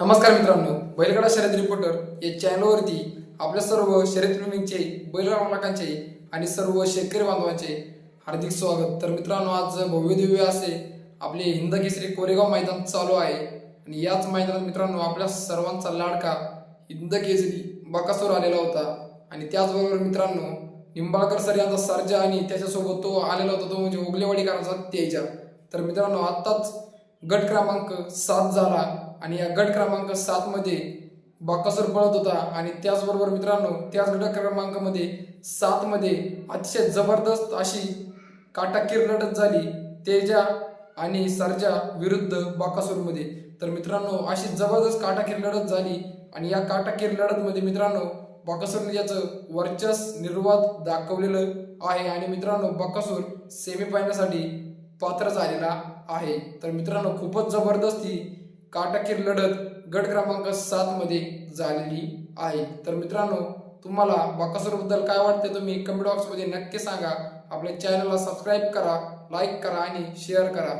नमस्कार मित्रांनो बैलगाडा शर्यत रिपोर्टर या चॅनलवरती आपल्या सर्व शर्यतप्रेमींचे बैलगाडाकांचे आणि सर्व शेतकरी बांधवांचे हार्दिक स्वागत. तर मित्रांनो आज भव्य दिव्य असे आपले हिंद केसरी कोरेगाव मैदान चालू आहे. आणि याच मैदानात मित्रांनो आपल्या सर्वांचा लाडका हिंद केसरी बकासूर आलेला होता. आणि त्याचबरोबर मित्रांनो निंबाळकर सर यांचा सर्जा आणि त्याच्यासोबत तो आलेला होता तो म्हणजे उगलेवाडीकरांचा तेजा. तर मित्रांनो आत्ताच गट क्रमांक सात झाला आणि या गट क्रमांक सात मध्ये बाकासूर पळत होता आणि त्याचबरोबर मित्रांनो त्याच गट क्रमांकामध्ये सात मध्ये अतिशय जबरदस्त अशी काटाकीर लढत झाली तेजा आणि सरजा विरुद्ध बाकासूरमध्ये. तर मित्रांनो अशी जबरदस्त काटाकीर लढत झाली आणि या काटाकीर लढतमध्ये मित्रांनो बाकासूरने याचं वर्चस्व निर्वाद दाखवलेलं आहे आणि मित्रांनो बाकासूर सेमीफायनलसाठी पात्र झालेला आहे. तर मित्रांनो खूपच जबरदस्त ही काटाकीर लढत गट क्रमांक सात मध्ये झालेली आहे. तर मित्रांनो तुम्हाला बाकासूरबद्दल काय वाटते तुम्ही कमेंट बॉक्समध्ये नक्की सांगा. आपल्या चॅनलला सबस्क्राईब करा लाईक करा आणि शेअर करा.